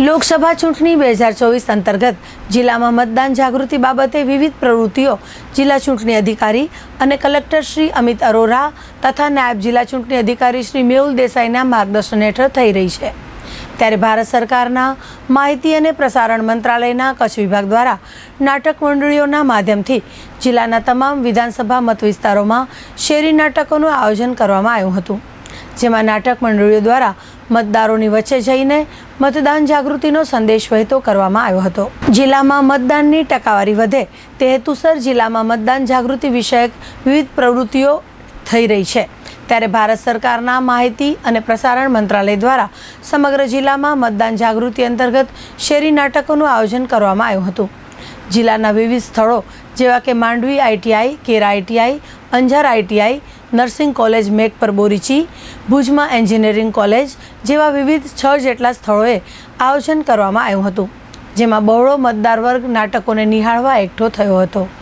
લોકસભા ચૂંટણી બે હજાર ચોવીસ અંતર્ગત જિલ્લામાં મતદાન જાગૃતિ બાબતે વિવિધ પ્રવૃત્તિઓ જિલ્લા ચૂંટણી અધિકારી અને કલેક્ટર શ્રી અમિત અરોરા તથા નાયબ જિલ્લા ચૂંટણી અધિકારી શ્રી મેહુલ દેસાઈના માર્ગદર્શન હેઠળ થઈ રહી છે. ત્યારે ભારત સરકારના માહિતી અને પ્રસારણ મંત્રાલયના કચ્છ વિભાગ દ્વારા નાટક મંડળીઓના માધ્યમથી જિલ્લાના તમામ વિધાનસભા મત વિસ્તારોમાં શેરી નાટકોનું આયોજન કરવામાં આવ્યું હતું. જેમાં નાટક મંડળીઓ દ્વારા મતદારોની વચ્ચે જઈને મતદાન જાગૃતિનો સંદેશ વહેતો કરવામાં આવ્યો હતો. જિલ્લામાં મતદાનની ટકાવારી વધે તે હેતુસર જિલ્લામાં મતદાન જાગૃતિ વિષયક વિવિધ પ્રવૃત્તિઓ થઈ રહી છે. ત્યારે ભારત સરકારના માહિતી અને પ્રસારણ મંત્રાલય દ્વારા સમગ્ર જિલ્લામાં મતદાન જાગૃતિ અંતર્ગત શેરી નાટકોનું આયોજન કરવામાં આવ્યું હતું. જિલ્લાના વિવિધ સ્થળો જેવા કે Mandvi ITI, Kera ITI, Anjar ITI nursing college make પર બોરીચી ભુજમાં એન્જિનિયરિંગ કોલેજ જેવા વિવિધ છ જેટલા સ્થળોએ આયોજન કરવામાં આવ્યું હતું, જેમાં બહોળો મતદાર વર્ગ નાટકોને નિહાળવા એકઠો થયો હતો.